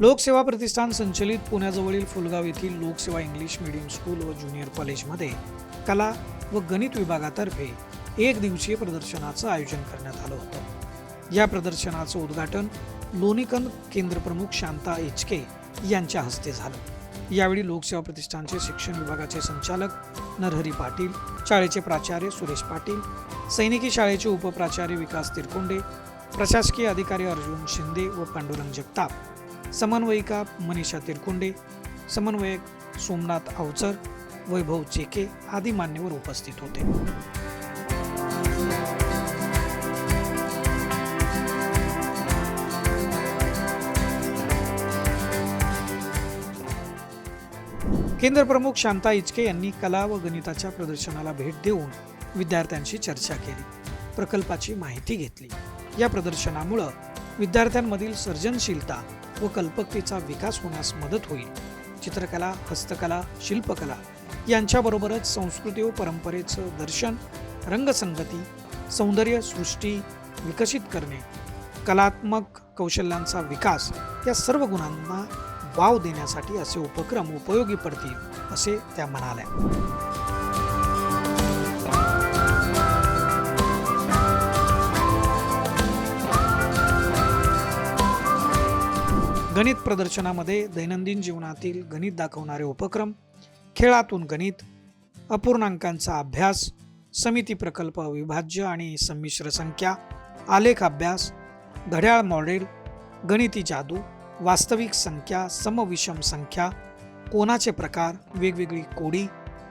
लोकसेवा प्रतिष्ठान संचलित पुण्याजवळील फुलगाव येथील लोकसेवा इंग्लिश मीडियम स्कूल व ज्युनियर कॉलेजमध्ये कला व गणित विभागातर्फे एक दिवसीय प्रदर्शनाचं आयोजन करण्यात आलं होतं. या प्रदर्शनाचं उद्घाटन लोणीकन केंद्रप्रमुख शांता एचके यांच्या हस्ते झालं. यावेळी लोकसेवा प्रतिष्ठानचे शिक्षण विभागाचे संचालक नरहरी पाटील शाळेचे प्राचार्य सुरेश पाटील सैनिकी शाळेचे उपप्राचार्य विकास तिरकोंडे प्रशासकीय अधिकारी अर्जुन शिंदे व पांडुरंग जगताप समन्वयिका मनीषा तिरकुंडे समन्वयक सोमनाथ अवचर वैभव चेके आदी मान्यवर उपस्थित होते. केंद्र प्रमुख शांता इचके यांनी कला व गणिताच्या प्रदर्शनाला भेट देऊन विद्यार्थ्यांशी चर्चा केली प्रकल्पाची माहिती घेतली. या प्रदर्शनामुळं विद्यार्थ्यांमधील सर्जनशीलता व कल्पकतेचा विकास होण्यास मदत होईल. चित्रकला हस्तकला शिल्पकला यांच्याबरोबरच संस्कृती व परंपरेचं दर्शन रंगसंगती सौंदर्य सृष्टी विकसित करणे कलात्मक कौशल्यांचा विकास या सर्व गुणांना वाव देण्यासाठी असे उपक्रम उपयोगी पडतील असे त्या म्हणाल्या. गणित प्रदर्शनामध्ये दैनंदिन जीवनातील गणित दाखवणारे उपक्रम खेळातून गणित अपूर्णांकांचा अभ्यास समिती प्रकल्प अविभाज्य आणि संमिश्र संख्या आलेख अभ्यास घड्याळ मॉडेल गणिती जादू वास्तविक संख्या समविषम संख्या कोणाचे प्रकार वेगवेगळी कोडी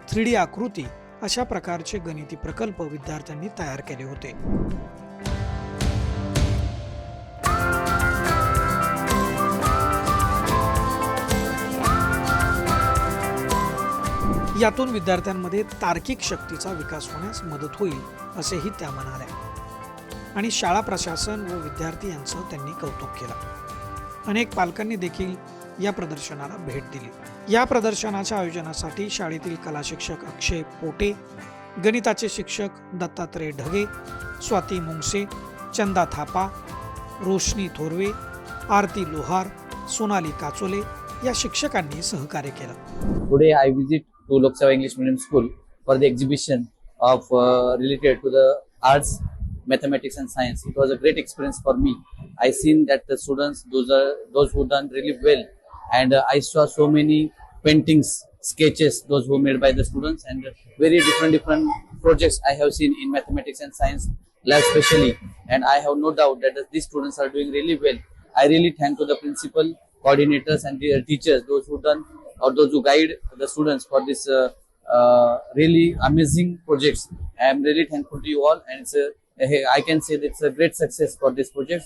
थ्री डी आकृती अशा प्रकारचे गणिती प्रकल्प विद्यार्थ्यांनी तयार केले होते. यातून विद्यार्थ्यांमध्ये तार्किक शक्तीचा विकास होण्यास मदत होईल असेही त्या म्हणाल्या. आणि शाळा प्रशासन व विद्यार्थी यांचं त्यांनी कौतुक केलं. अनेक पालकांनी देखील या प्रदर्शनाला भेट दिली. या प्रदर्शनाच्या आयोजनासाठी शाळेतील कला शिक्षक अक्षय पोटे गणिताचे शिक्षक दत्तात्रय ढगे स्वाती मुंगसे चंदा थापा रोशनी थोरवे आरती लोहार सोनाली काचोले या शिक्षकांनी सहकार्य केलं. पुढे I visit to Lok Seva English Medium School for the exhibition of uh, related to the arts, mathematics and science. It was a great experience for me. I seen that the students, those are those who done really well, and uh, I saw so many paintings, sketches, those who made by the students, and very different different projects I have seen in mathematics and science lab specially, and I have no doubt that these students are doing really well. I really thank to the principal, coordinators, and teachers, those who done or those who guide the students for this uh, uh, really amazing projects. I am really thankful to you all, and it's a, I can say that it's a great success for this project.